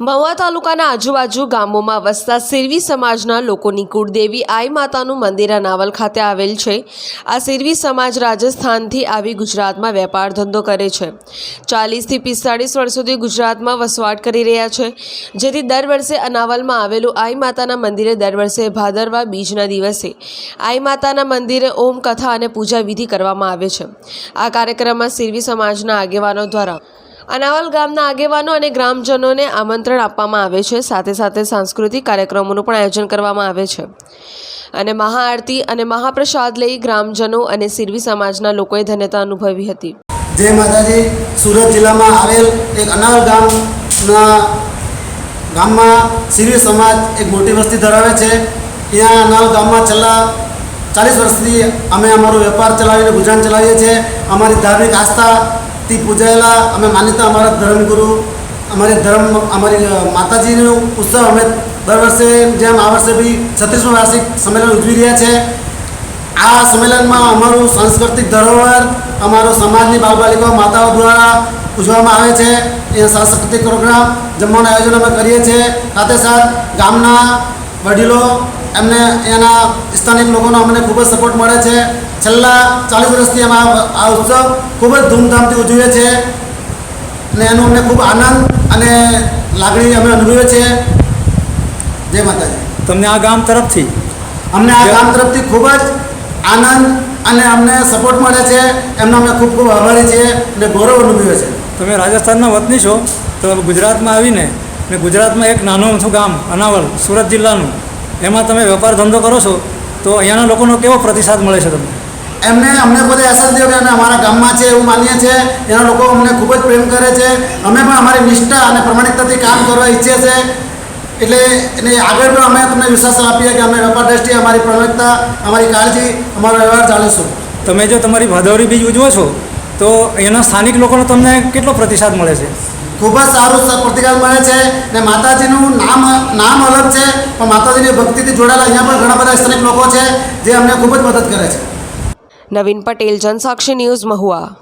મહુવા તાલુકાના આજુબાજુ ગામોમાં વસતા સિરવી સમાજના લોકોની કુળદેવી આઈ માતાનું મંદિર અનાવલ ખાતે આવેલ છે. આ સિરવી સમાજ રાજસ્થાનથી આવી ગુજરાતમાં વેપાર ધંધો કરે છે. ચાલીસથી પિસ્તાળીસ વર્ષ સુધી ગુજરાતમાં વસવાટ કરી રહ્યા છે. જેથી દર વર્ષે અનાવલમાં આવેલું આઈ માતાના મંદિરે દર વર્ષે ભાદરવા બીજના દિવસે આઈ માતાના મંદિરે ઓમ કથા અને પૂજા વિધિ કરવામાં આવે છે. આ કાર્યક્રમમાં સિરવી સમાજના આગેવાનો દ્વારા અનાવલ ગામના આગેવાનો અને ગ્રામજનોને આમંત્રણ આપવામાં આવે છે. સાથે સાથે સાંસ્કૃતિક કાર્યક્રમોનું પણ આયોજન કરવામાં આવે છે. અને મહાઆરતી અને મહાપ્રસાદ લઈ ગ્રામજનો અને સિરવી સમાજના લોકોએ ધન્યતા અનુભવી હતી. જય માતાજી. સુરત જિલ્લામાં આવેલ એક અનાવલ ગામના ગામમાં સિરવી સમાજ એક મોટી વસ્તી ધરાવે છે. ત્યાં અનાવલ ગામમાં છેલ્લા ચાલીસ વર્ષથી અમે અમારો વેપાર ચલાવીને ગુજરાન ચલાવીએ છીએ. અમારી ધાર્મિક આસ્થાથી પૂજાયેલા અમે માન્યતા અમારા ધર્મગુરુ અમારી ધર્મ, અમારી માતાજીનો ઉત્સવ અમે દર વર્ષે જેમ આ વર્ષે બી છત્રીસમું વાર્ષિક સંમેલન ઉજવી રહ્યા છે. આ સંમેલનમાં અમારું સાંસ્કૃતિક ધરોહર, અમારો સમાજની બાલબાલિકાઓ માતાઓ દ્વારા ઉજવવામાં આવે છે. એ સાંસ્કૃતિક પ્રોગ્રામ જમવાનું આયોજન અમે કરીએ છીએ. સાથે સાથ ગામના વડીલો એમને, એના સ્થાનિક લોકોનો અમને ખૂબ જ સપોર્ટ મળે છે. છેલ્લા ચાલીસ વર્ષથી અમે આ આ ઉત્સવ ખૂબ જ ધૂમધામથી ઉજવીએ છીએ અને એનો અમને ખૂબ આનંદ અને લાગણી અમે અનુભવીએ છીએ. જય માતાજી. તમને આ ગામ તરફથી અમને આ ગામ તરફથી ખૂબ જ આનંદ અને અમને સપોર્ટ મળે છે. એમનો અમે ખૂબ ખૂબ આભારી છીએ અને ગૌરવ અનુભવીએ છે તમે રાજસ્થાનના વતની છો તો ગુજરાતમાં આવીને ને ગુજરાતમાં એક નાનું ઊંચું ગામ અનાવલ સુરત જિલ્લાનું એમાં તમે વેપાર ધંધો કરો છો તો અહીંયાના લોકોનો કેવો પ્રતિસાદ મળે છે તમને? એમને અમને બધે અસર થયો કે અમે અમારા ગામમાં છે એવું માનીએ છીએ. એના લોકો અમને ખૂબ જ પ્રેમ કરે છે. અમે પણ અમારી નિષ્ઠા અને પ્રમાણિકતાથી કામ કરવા ઈચ્છીએ છીએ. એટલે એને આગળ પણ અમે તમને વિશ્વાસ આપીએ કે અમે વેપાર દ્રષ્ટિએ અમારી પ્રમાણિકતા અમારી કાળજી અમારો વ્યવહાર ચાલીશું. તમે જો તમારી ભાદવરી બીજ ઉજવો છો તો એના સ્થાનિક લોકોનો તમને કેટલો પ્રતિસાદ મળે છે? ખૂબ જ સારું પ્રતિકાર મળે છે ને માતાજીનું નામ નામ અલગ છે પણ માતાજીની ભક્તિથી જોડાયેલા અહીંયા પણ ઘણા બધા સ્થાનિક લોકો છે જે અમને ખૂબ જ મદદ કરે છે. નવીન પટેલ જનસાક્ષી ન્યૂઝ મહુવા